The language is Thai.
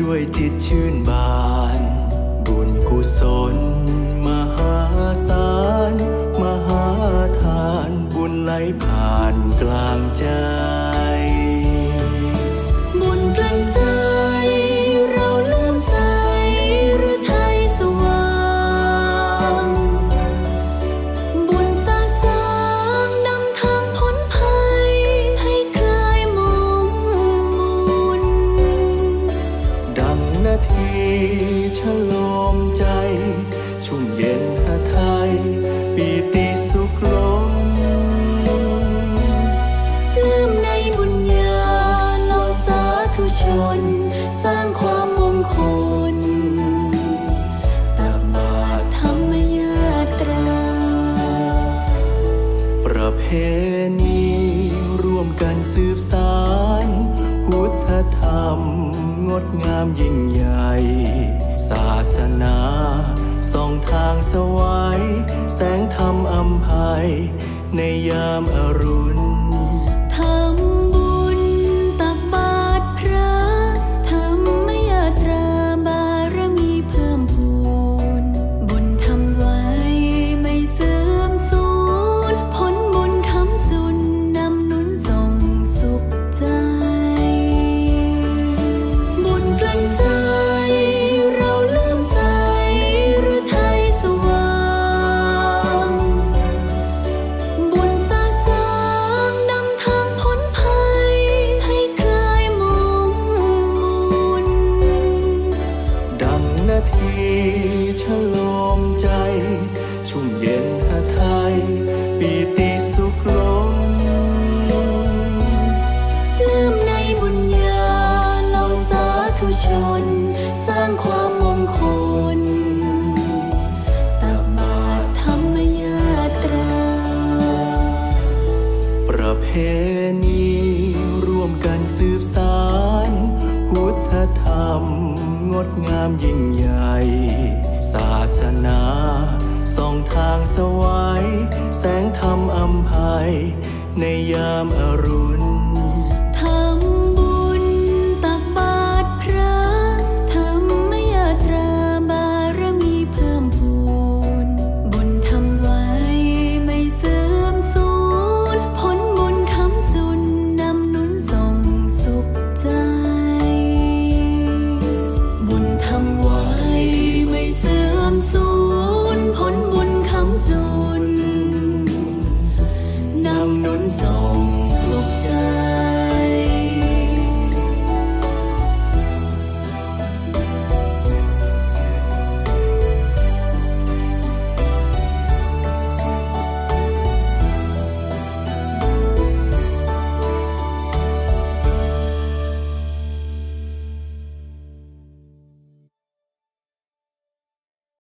ด้วยจิตชื่นบาน บุญกุศล มหาศาล มหาทาน บุญไหลผ่านกลางใจ ทีฉลมใจ ชุ่มเย็นหาไทยปีติสุขล้นปลื้มในบุญญาเหล่าสาธุชน สร้างความมงคลตักบาตรธรรมยาตรา ประเพณีร่วมกันสืบสาร พุทธธรรม งดงามยิ่งใหญ่ ศาสนาส่องทางสวายแสงธรรมอัมภัยในยามอรุณ ฉลมใจ ชุ่มเย็นหาไทยปีติสุขล้นปลื้มในบุญญาเหล่าสาธุชน สร้างความมงคลตักบาตรธรรมยาตรา ประเพณีร่วมกันสืบสาร พุทธธรรม งดงามยิ่งใหญ่ ศาสนาส่องทางสวายแสงธรรมอำภัย ในยามอรุณ